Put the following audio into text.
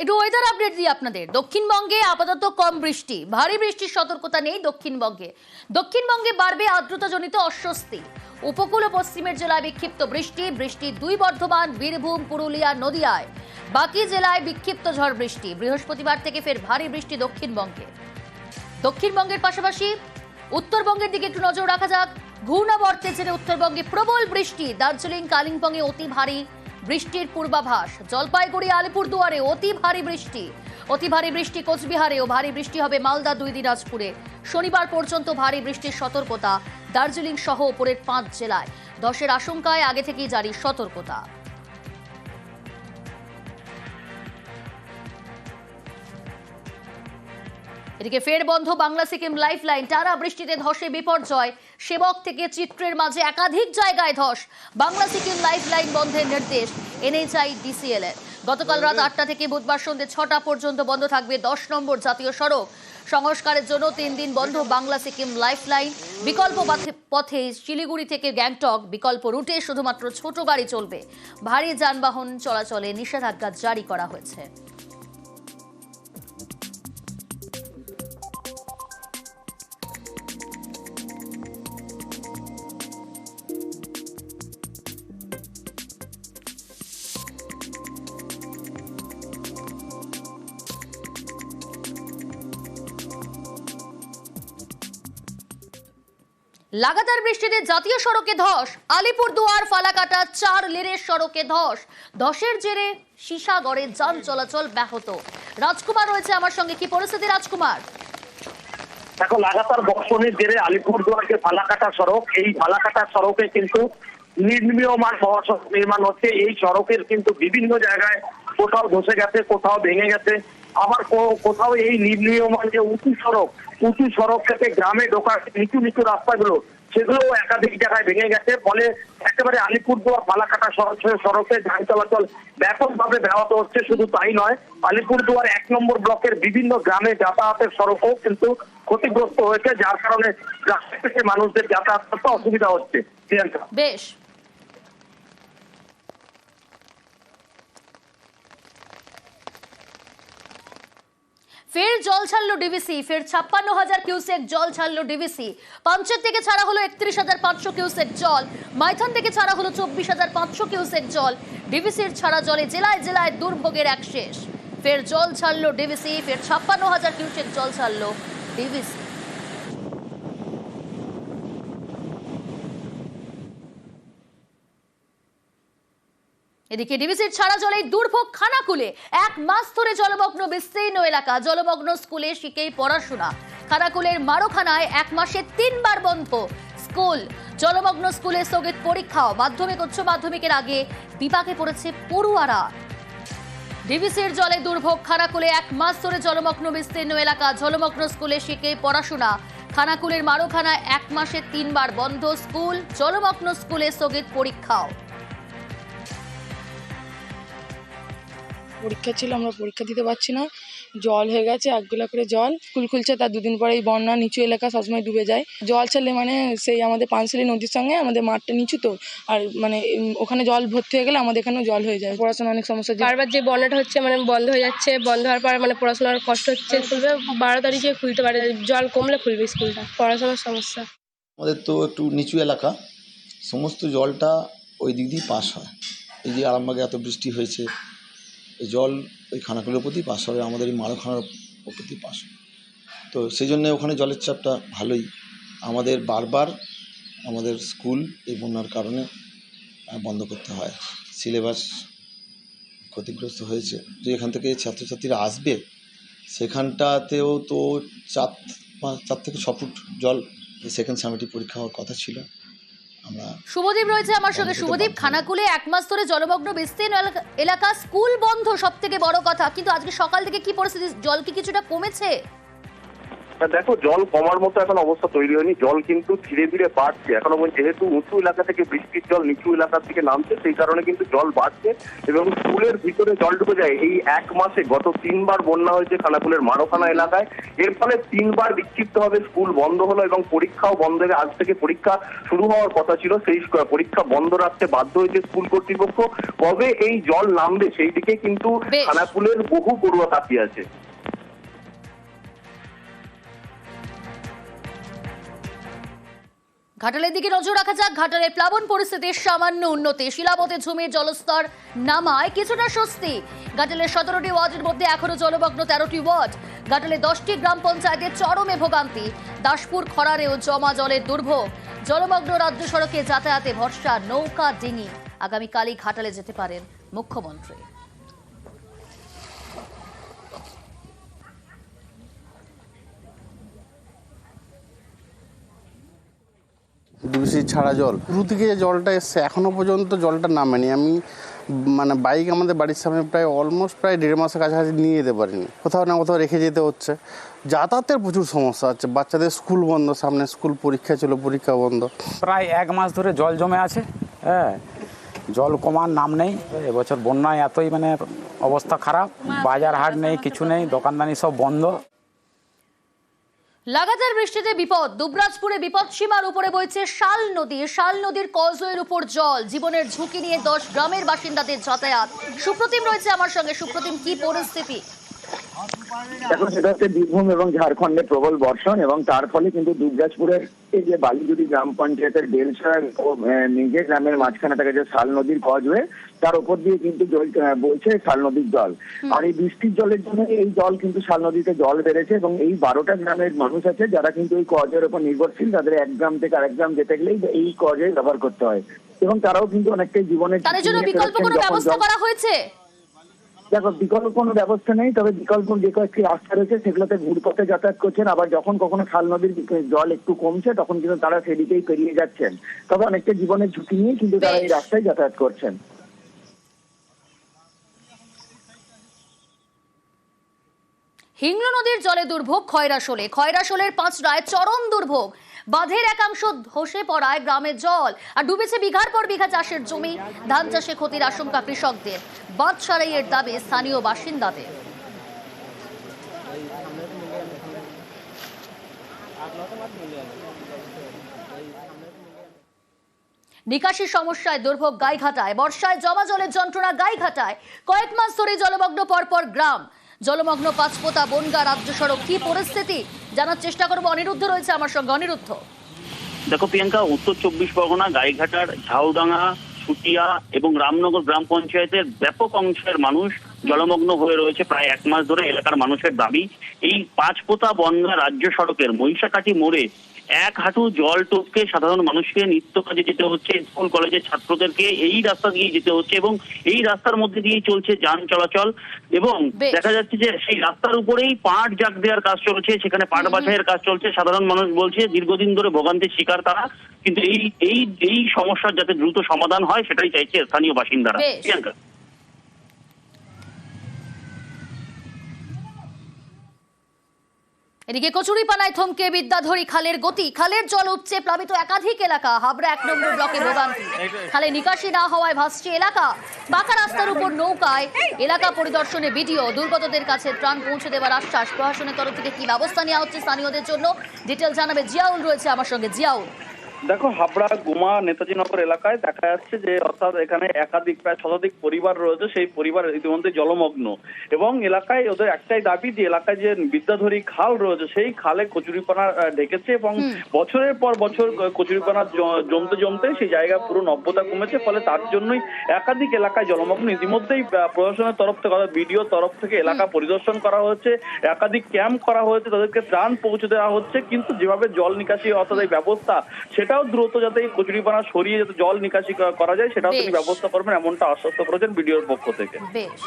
একটু weather update দিই আপনাদের। দক্ষিণবঙ্গে আপাতত কম বৃষ্টি। ভারী বৃষ্টির সতর্কতা নেই দক্ষিণবঙ্গে। দক্ষিণবঙ্গে বাড়বে আর্দ্রতাজনিত অস্বস্তি। উপকূল ও পশ্চিমের জেলায় বিক্ষিপ্ত বৃষ্টি বৃষ্টি দুই বর্ধমান, বীরভূম, পুরুলিয়া, নদিয়ায়। বাকি জেলায় বিক্ষিপ্ত ঝড় বৃষ্টি। বৃহস্পতিবার থেকে ফের ভারী বৃষ্টি দক্ষিণবঙ্গে। দক্ষিণবঙ্গের পাশাপাশি উত্তরবঙ্গের দিকে একটু নজর রাখা যাক। ঘূর্ণাবর্তের জেরে উত্তরবঙ্গে প্রবল বৃষ্টি। দার্জিলিং, কালিম্পংয়ে অতি ভারী বৃষ্টির পূর্বাভাস। জলপাইগুড়ি, আলিপুরদুয়ারে অতি ভারী বৃষ্টি। অতি ভারী বৃষ্টি কোচবিহারেও ভারী বৃষ্টি হবে মালদা, দুই দিনাজপুরে। শনিবার পর্যন্ত ভারী বৃষ্টির সতর্কতা। দার্জিলিং সহ ওপরের পাঁচ জেলায়। দশের আশঙ্কায় আগে থেকেই জারি সতর্কতা। এদিকে ফের বন্ধ বাংলা সিকিম লাইফ লাইন টানা বৃষ্টিতে ধসে বিপর্যয়। সেবক থেকে চিত্রের মাঝে একাধিক জায়গায় ধস। বাংলা সিকিম লাইফ লাইন বন্ধের নির্দেশ, এনএইচআই ডিসিএল এর গতকাল রাত আটটা থেকে বুধবার সন্ধ্যে ছটা পর্যন্ত বন্ধ থাকবে দশ নম্বর জাতীয় সড়ক। সংস্কারের জন্য তিন দিন বন্ধ বাংলা সিকিম লাইফ লাইন বিকল্প পথে- শিলিগুড়ি থেকে গ্যাংটক। বিকল্প রুটে শুধুমাত্র ছোট গাড়ি চলবে। ভারী যানবাহন চলাচলে নিষেধাজ্ঞা জারি করা হয়েছে। লাগাতার বৃষ্টিতে জাতীয় সড়কে ধস আলিপুরদুয়ার ফালাকাটা, চার লেনের সড়কে ধস। ধসের জেরে সীসাগড়ে যান চলাচল ব্যাহত। রাজকুমার রয়েছে আমার সঙ্গে। কি পরিস্থিতি রাজকুমার? দেখো, লাগাতার বর্ষণের জেরে আলিপুরদুয়ার যে ফালাকাটা সড়ক, এই ফালাকাটা সড়কে কিন্তু নির্মীয়মান মহাসড়ক নির্মাণ হচ্ছে। এই সড়কের কিন্তু বিভিন্ন জায়গায় কোথাও ধসে গেছে, কোথাও ভেঙে গেছে। আবার কোথাও এই নির্মীয়মান যে উঁচু সড়ক উঁচু সড়ক থেকে গ্রামে ঢোকার নিচু নিচু রাস্তাগুলো সেগুলো একাধিক জায়গায় ভেঙে গেছে। ফলে একেবারে আলিপুরদুয়ার সড়ক সড়কে যান চলাচল ব্যাপকভাবে ব্যাহত হচ্ছে, শুধু তাই নয়, আলিপুরদুয়ার এক নম্বর ব্লকের বিভিন্ন গ্রামে যাতায়াতের সড়কও কিন্তু ক্ষতিগ্রস্ত হয়েছে, যার কারণে রাস্তা থেকে মানুষদের যাতায়াত করতে অসুবিধা হচ্ছে। বেশ। ফের জল ছাড়লো ডিভিসি ফের ছাপ্পান্ন হাজার কিউসেক জল ছাড়লো ডিভিসি পাঞ্চের থেকে ছাড়া হলো একত্রিশ হাজার পাঁচশো কিউসেক জল। মাইথন থেকে ছাড়া হলো চব্বিশ হাজার পাঁচশো কিউসেক জল। ডিভিসির ছাড়া জলে জেলায় জেলায় দুর্ভোগের এক শেষ। ফের জল ছাড়লো ডিভিসি ফের ছাপ্পান্ন হাজার কিউসেক জল ছাড়লো ডিভিসি এদিকে ডিভিসির ছাড়া জলে দুর্ভোগ খানাকুলে। এক মাস ধরে জলমগ্ন বিস্তীর্ণ এলাকা, জলমগ্ন স্কুলে শিখেই পড়াশোনা। খানাকুলের মারোখানায় এক মাসে তিনবার বন্ধ স্কুল। জলমগ্ন স্কুলে স্থগিত পরীক্ষাও মাধ্যমিক, উচ্চ মাধ্যমিকের আগে বিপাকে পড়েছে পড়ুয়ারা। ডিভিসির জলে দুর্ভোগ খানাকুলে এক মাস ধরে জলমগ্ন বিস্তীর্ণ এলাকা, জলমগ্ন স্কুলে শিখেই পড়াশোনা। খানাকুলের মারোখানায় এক মাসে তিনবার বন্ধ স্কুল, জলমগ্ন স্কুলে স্থগিত পরীক্ষাও। পরীক্ষা ছিল আমরা পরীক্ষা দিতে পারছি না। জল হয়ে গেছে এক গোলা করে জল। স্কুল খুলছে তার দুদিন পরে এই বন্যা নিচু এলাকা সবসময় ডুবে যায়। জল ছাড়লে মানে সেই আমাদের পানশালি নদীর সঙ্গে আমাদের মাঠটা নিচু তো। আর মানে ওখানে জল ভর্তি হয়ে গেলে আমাদের এখানেও জল হয়ে যায়। পড়াশোনা অনেক সমস্যা যে বারবার যে বন্যাটা হচ্ছে মানে বন্ধ হয়ে যাচ্ছে বন্ধ হওয়ার পর মানে পড়াশোনার কষ্ট হচ্ছে। খুলবে বারো তারিখে খুলতে পারে জল কমলে খুলবে স্কুলটা। পড়াশোনার সমস্যা। আমাদের তো একটু নিচু এলাকা। সমস্ত জলটা ওই দিক দিয়ে পাস হয়। এই যে আরামবাগে এত বৃষ্টি হয়েছে এই জল ওই খানাকুলের প্রতি পাস হবে, আমাদের এই মারোখানার দিয়ে পাস তো সেই জন্যে ওখানে জলের চাপটা ভালোই। আমাদের বারবার আমাদের স্কুল এই বন্যার কারণে বন্ধ করতে হয়। সিলেবাস ক্ষতিগ্রস্ত হয়েছে। যে এখান থেকে ছাত্রছাত্রীরা আসবে, সেখানটাতেও তো চার, পাঁচ, চার থেকে ছ ফুট জল সেকেন্ড সামিটি পরীক্ষা হওয়ার কথা ছিল। শুভদীপ রয়েছে আমার সঙ্গে। শুভদীপ খানাকুলে এক মাস ধরে জলমগ্ন বিস্তীর্ণ এলাকা- স্কুল বন্ধ সব থেকে বড় কথা। কিন্তু আজকে সকাল থেকে কি পরিস্থিতি? জল কি কিছুটা কমেছে? দেখো জল কমার মতো এখন অবস্থা তৈরি হয়নি। জল কিন্তু ধীরে ধীরে বাড়ছে। এখনও যেহেতু উঁচু এলাকা থেকে বৃষ্টির জল নিচু এলাকার থেকে নামছে সেই কারণে কিন্তু জল বাড়ছে এবং স্কুলের ভিতরে জল ঢুকে যায়। এই এক মাসে গত তিনবার বন্যা হয়েছে খানাকুলের মারোখানা এলাকায়। এর ফলে তিনবার বিক্ষিপ্তভাবে স্কুল বন্ধ হলো এবং পরীক্ষাও বন্ধ হয়ে আজ থেকে পরীক্ষা শুরু হওয়ার কথা ছিল। সেই পরীক্ষা বন্ধ রাখতে বাধ্য হয়েছে স্কুল কর্তৃপক্ষ। কবে এই জল নামবে সেই দিকে কিন্তু। খানাকুলের বহু পড়ুয়া তাকিয়ে আছে। ঘাটালের দিকে নজর রাখা যাক। ঘাটালের প্লাবন পরিস্থিতির সামান্য উন্নতি। শিলাপথে ঝুমির জলস্তর নামায় কিছুটা স্বস্তি। ঘাটালের সতেরোটি ওয়ার্ডের মধ্যে এখনও জলমগ্ন তেরোটি ওয়ার্ড। ঘাটালে দশটি গ্রাম পঞ্চায়েতের চরমে ভোগান্তি। দাসপুর খরারেও জমা জলের দুর্ভোগ। জলমগ্ন রাজ্য সড়কে যাতায়াতে ভরসা নৌকা ডিঙি। আগামীকালই ঘাটালে যেতে পারেন মুখ্যমন্ত্রী। ডিবিসি ছাড়া জল। শুরু থেকে যে জলটা এসছে এখনও পর্যন্ত জলটা নামেনি। আমি মানে বাইক আমাদের বাড়ির সামনে প্রায় অলমোস্ট প্রায় দেড় মাসের কাছাকাছি নিয়ে যেতে পারিনি। কোথাও না কোথাও রেখে যেতে হচ্ছে। যাতায়াতের প্রচুর সমস্যা হচ্ছে বাচ্চাদের স্কুল বন্ধ সামনে স্কুল পরীক্ষা ছিল পরীক্ষা বন্ধ। প্রায় এক মাস ধরে জল জমে আছে হ্যাঁ। জল কমার নাম নেই। এবছর বন্যায় এতই মানে অবস্থা খারাপ। বাজার হাট নেই কিছু নেই দোকানদানি সব বন্ধ। লাগাতার বৃষ্টিতে বিপদ। দুবরাজপুরে বিপদ সীমার উপরে বইছে শাল নদী। শাল নদীর কজওয়ের উপর জল। জীবনের ঝুঁকি নিয়ে দশ গ্রামের বাসিন্দাদের যাতায়াত। সুপ্রতিম রয়েছে আমার সঙ্গে। সুপ্রতিম, কি পরিস্থিতি? এখন সেটা হচ্ছে বীরভূম এবং ঝাড়খণ্ডে প্রবল বর্ষণ এবং তার ফলে কিন্তু দুবরাজপুরের এই যে বালিজুড়ি গ্রাম পঞ্চায়েতের বেলসা ও আহ, নিজে গ্রামের মাঝখানে থাকে যে শাল নদীর কজ হয়ে তার উপর দিয়ে কিন্তু বইছে শাল নদীর জল। আর এই বৃষ্টির জলের জন্য এই জল কিন্তু শাল নদীতে জল বেড়েছে এবং এই বারোটা গ্রামের মানুষ আছে যারা কিন্তু এই কজের উপর নির্ভরশীল তাদের এক গ্রাম থেকে আরেক গ্রাম যেতে গেলেই এই কজে ব্যবহার করতে হয়। এবং তারাও কিন্তু অনেকটাই জীবনের তাদের জন্য বিকল্প কোনো ব্যবস্থা করা হয়েছে? দেখো বিকল্প কোনো ব্যবস্থা নেই তবে বিকল্প যে কয়েকটি রাস্তা রয়েছে সেগুলোতে ঘুরপথে যাতায়াত করছেন। আবার যখন কখনো খাল নদীর জল একটু কমছে তখন কিন্তু তারা সেদিকেই পেরিয়ে যাচ্ছেন। তবে অনেকটা জীবনের ঝুঁকি নিয়ে কিন্তু তারা এই রাস্তায় যাতায়াত করছেন। হিংল নদীর জলে দুর্ভোগ খয়রাশোলে। খয়রাশোলের পাঁচড়ায় চরম দুর্ভোগ। বাঁধের একাংশ ধসে পড়ায় গ্রামের জল। আর ডুবেছে বিঘার পর বিঘা চাষের জমি। ধান চাষে ক্ষতির আশঙ্কা কৃষকদের। বাঁধ সারাইয়ের দাবি স্থানীয় বাসিন্দাদের। নিকাশি সমস্যায় দুর্ভোগ গাইঘাটায়। বর্ষায় জমা জলের যন্ত্রণা গাইঘাটায়। কয়েক মাস ধরে জলমগ্ন পরপর গ্রাম। জলমগ্ন পাঁচপোতা বনগা রাজ্য সড়ক কি পরিস্থিতি? জানার চেষ্টা করব অনিরুদ্ধ রয়েছে আমার সঙ্গে। অনিরুদ্ধ। দেখো প্রিয়াঙ্কা, উত্তর চব্বিশ পরগনা, গাইঘাটার, ঝাউডাঙ্গা সুটিয়া এবং রামনগর গ্রাম পঞ্চায়েতের ব্যাপক অংশের মানুষ জলমগ্ন হয়ে রয়েছে প্রায় এক মাস ধরে এলাকার মানুষের দাবি এই পাঁচপোতা বনগা রাজ্য সড়কের মহিষাকাঠি মোড়ে এক হাঁটু জল টপকে সাধারণ মানুষকে নিত্য কাজে যেতে হচ্ছে স্কুল কলেজের ছাত্রদেরকে এই রাস্তা দিয়ে যেতে হচ্ছে এবং এই রাস্তার মধ্যে দিয়ে চলছে যান চলাচল এবং দেখা যাচ্ছে যে সেই রাস্তার উপরেই পাট জাগ দেওয়ার কাজ চলছে সেখানে পাট বাছাইয়ের কাজ চলছে। সাধারণ মানুষ বলছে দীর্ঘদিন ধরে ভোগান্তির শিকার তারা কিন্তু এই এই এই সমস্যার যাতে দ্রুত সমাধান হয় সেটাই চাইছে স্থানীয় বাসিন্দারা। প্রিয়াঙ্কা। এদিকে কচুরিপানায় থমকে বিদ্যাধরী খালের গতি। খালের জল উঠছে প্লাবিত একাধিক এলাকা। হাবড়া এক নম্বর ব্লকে ভোগান্তি। খালে নিকাশি না হওয়ায় ভাসছে এলাকা। পাকা রাস্তার উপর নৌকায় এলাকা পরিদর্শনে ভিডিও দুর্গতদের কাছে ত্রাণ পৌঁছে দেওয়ার আশ্বাস। প্রশাসনের তরফ থেকে কি ব্যবস্থা নেওয়া হচ্ছে স্থানীয়দের জন্য? ডিটেল জানাবে জিয়াউল রয়েছে আমার সঙ্গে। জিয়াউল। দেখো হাবড়া গুমা নেতাজি নগর এলাকায় দেখা যাচ্ছে যে অর্থাৎ এখানে একাধিক প্রায় শতাধিক পরিবার রয়েছে সেই পরিবার ইতিমধ্যে জলমগ্ন। এবং এলাকায় ওদের একটাই দাবি যে এলাকায় যে বিদ্যাধরী খাল রয়েছে সেই খালে কচুরিপানা ঢেকেছে এবং বছরের পর বছর কচুরিপানা জমতে জমতে সেই জায়গা পুরো নব্যতা কমেছে ফলে তার জন্যই একাধিক এলাকায় জলমগ্ন। ইতিমধ্যেই প্রশাসনের তরফ থেকে অর্থাৎ বিডিও তরফ থেকে এলাকা পরিদর্শন করা হচ্ছে একাধিক ক্যাম্প করা হয়েছে তাদেরকে ত্রাণ পৌঁছে দেওয়া হচ্ছে কিন্তু যেভাবে জল নিকাশি অর্থাৎ এই ব্যবস্থা সেটাও দ্রুত যাতে এই কচুরিপানা সরিয়ে যাতে জল নিকাশি করা যায় সেটাও তিনি। ব্যবস্থা করবেন এমনটা আশ্বস্ত করেছেন বিডিওর পক্ষ থেকে বেশ